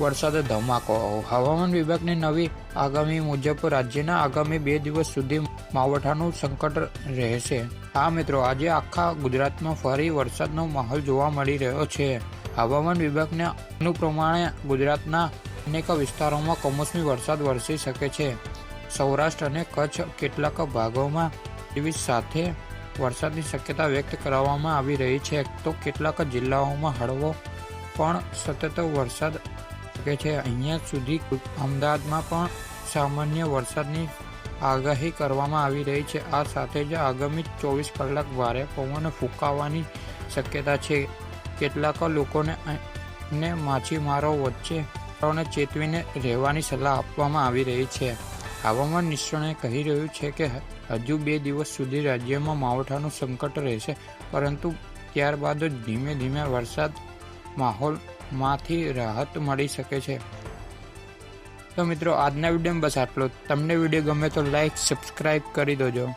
વરસાદ ધમાકો. હવામાન વિભાગની નવી આગામી મુજબ રાજ્યના આગામી બે દિવસ સુધી માવઠાનું સંકટ રહેશે. હા મિત્રો, આજે આખા ગુજરાતમાં ફરી વરસાદનો માહોલ જોવા મળી રહ્યો છે. હવામાન વિભાગના અનુપ્રમાણે ગુજરાતના અનેક વિસ્તારોમાં કમોસમી વરસાદ વરસી શકે છે. સૌરાષ્ટ્ર અને કચ્છ કેટલાક ભાગોમાં એવી સાથે વરસાદની શક્યતા વ્યક્ત કરવામાં આવી રહી છે. તો કેટલાક જિલ્લાઓમાં હળવો પણ સતત વરસાદ શકે છે. અહીંયા સુધી અમદાવાદમાં પણ સામાન્ય વરસાદની આગાહી કરવામાં આવી રહી છે. આ સાથે જ આગામી ચોવીસ કલાક ભારે પવન ફૂંકાવાની શક્યતા છે. કેટલાક લોકોને ને માછીમારો વચ્ચે ચેતવીને રહેવાની સલાહ આપવામાં આવી રહી છે. હવામાન નિષ્ણાએ કહી રહ્યું છે કે, હજુ બે દિવસ સુધી રાજ્યમાં માવઠાનું સંકટ રહેશે, પરંતુ ત્યારબાદ ધીમે ધીમે વરસાદ માહોલમાંથી રાહત મળી શકે છે. તો મિત્રો, આજના વિડીયોમાં બસ આટલો તમને વીડિયો ગમે તો લાઈક સબસ્ક્રાઈબ કરી દેજો.